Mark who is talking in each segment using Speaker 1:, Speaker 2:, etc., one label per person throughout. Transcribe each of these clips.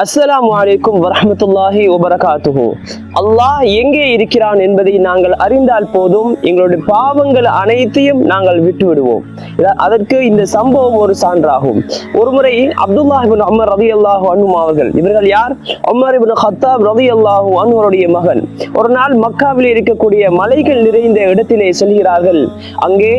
Speaker 1: அஸ்ஸலாமு வலைக்கும் வரமத்துல்லாஹி வபரகாத்துஹு அல்லாஹ் எங்கே இருக்கிறான் என்பதை நாங்கள் அறிந்தால் போதும். எங்களுடைய பாவங்கள் அனைத்தையும் நாங்கள் விட்டு விடுவோம் அதற்கு இந்த சம்பவம் ஒரு சான்றாகும். ஒருமுறை அப்துல்லாஹ் அமர் ரவி அல்லாஹு அன்னும் அவர்கள் இவர்கள் யார்? அமர் இபின் ஹத்தாப் கத்தாப் ரலியல்லாஹு அன்வருடைய மகன். ஒரு நாள் மக்காவில் இருக்கக்கூடிய மலைகள் நிறைந்த இடத்திலே செல்கிறார்கள். அங்கே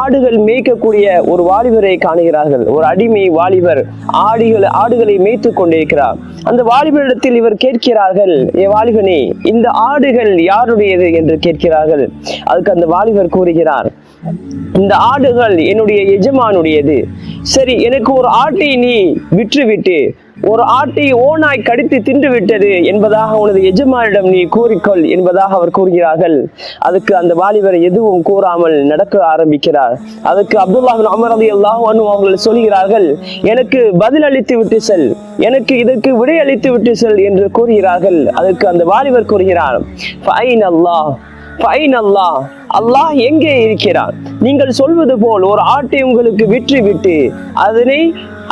Speaker 1: ஆடுகள் மேய்க்கக்கூடிய ஒரு வாலிபரை காணுகிறார்கள். ஒரு அடிமை வாலிபர் ஆடுகள் ஆடுகளை மேய்த்து கொண்டிருக்கிறார். அந்த வாலிபனிடத்தில் இவர் கேட்கிறார்கள் ஏ வாலிபனே இந்த ஆடுகள் யாருடையது? என்று கேட்கிறார்கள். அதுக்கு அந்த வாலிபர் கூறுகிறார் இந்த ஆடுகள் என்னுடைய எஜமானுடையது. சரி எனக்கு ஒரு ஆட்டை நீ விற்றுவிட்டு ஒரு ஆட்டை ஓனாய் கடித்து தின்று விட்டது என்பதாக உனது எஜமானிடம் நீ கூறிக்கொள் என்பதாக அவர் கூறுகிறார்கள். அதுக்கு அந்த வாலிபர் எதுவும் கூறாமல் நடக்க ஆரம்பிக்கிறார். அதுக்கு அப்துல்லாஹின் அமர் அலி அல்லாஹ் அவர்கள் சொல்கிறார்கள் எனக்கு பதில் அளித்து விட்டு செல் எனக்கு இதற்கு விடை அளித்து விட்டு செல் என்று கூறுகிறார்கள். அதற்கு அந்த வாலிபர் கூறுகிறார் ஃபைன் அல்லாஹ் ஃபைன் அல்லாஹ் அல்லாஹ் எங்கே இருக்கிறான்? நீங்கள் சொல்வது போல் ஒரு ஆட்டை உங்களுக்கு விற்றுவிட்டு அதனை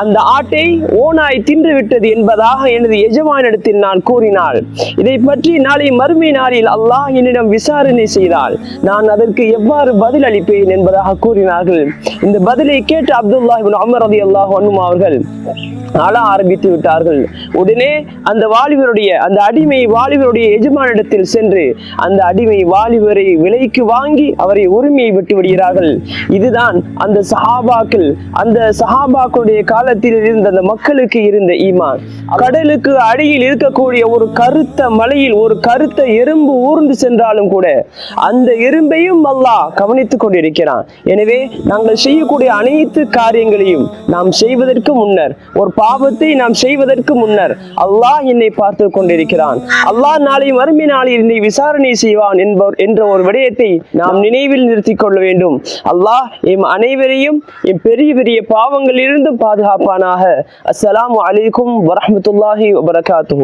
Speaker 1: அந்த ஆட்டை ஓனாய் தின்று விட்டது என்பதாக எனது எஜமானிடத்தில் நான் கூறினால் இதை பற்றி நாளை மறுமை நாளில் அல்லாஹ் என்னிடம் விசாரணை செய்தால் நான் அதற்கு எவ்வாறு பதில் அளிப்பேன் என்பதாக கூறினார்கள். இந்த பதிலை கேட்டு அப்துல்லாஹ் அமர் உமர் அல்லாஹ் அவர்கள் அழ ஆரம்பித்து விட்டார்கள். உடனே அந்த வாலிபருடைய அந்த அடிமை வாலிபருடைய எஜமானிடத்தில் சென்று அந்த அடிமை வாலிபரை விலைக்கு வாங்கி அவரை உரிமையை விட்டு விடுகிறார்கள். இதுதான் அந்த சஹாபாக்கள் அந்த சஹாபாக்களுடைய காலத்தில் இருந்த அந்த மக்களுக்கு இருந்த ஈமான். கடலுக்கு அடியில் இருக்கக்கூடிய ஒரு கருத்த மலையில் ஒரு கருத்த எறும்பு ஊர்ந்து சென்றாலும் கூட அந்த எறும்பையும் அல்லாஹ் கவனித்துக் கொண்டிருக்கிறான். எனவே நாங்கள் செய்யக்கூடிய அனைத்து காரியங்களையும் நாம் செய்வதற்கு முன்னர் ஒரு பாவத்தை நாம் செய்வதற்கு முன்னர் அல்லாஹ் என்னை பார்த்து கொண்டிருக்கிறான். அல்லாஹ் நாளை மறுமை நாளில் என்னை விசாரணை செய்வான் என்பவர் என்ற ஒரு விடயத்தை நாம் நினைவில் நிறுத்திக் கொள்ள வேண்டும். அல்லாஹ் எம் அனைவரையும் எம் பெரிய பெரிய பாவங்களிலிருந்தும் பாதுகாப்பானாக. அஸ்ஸலாமு அலைக்கும் வரமத்துல்லாஹி வபரகாத்து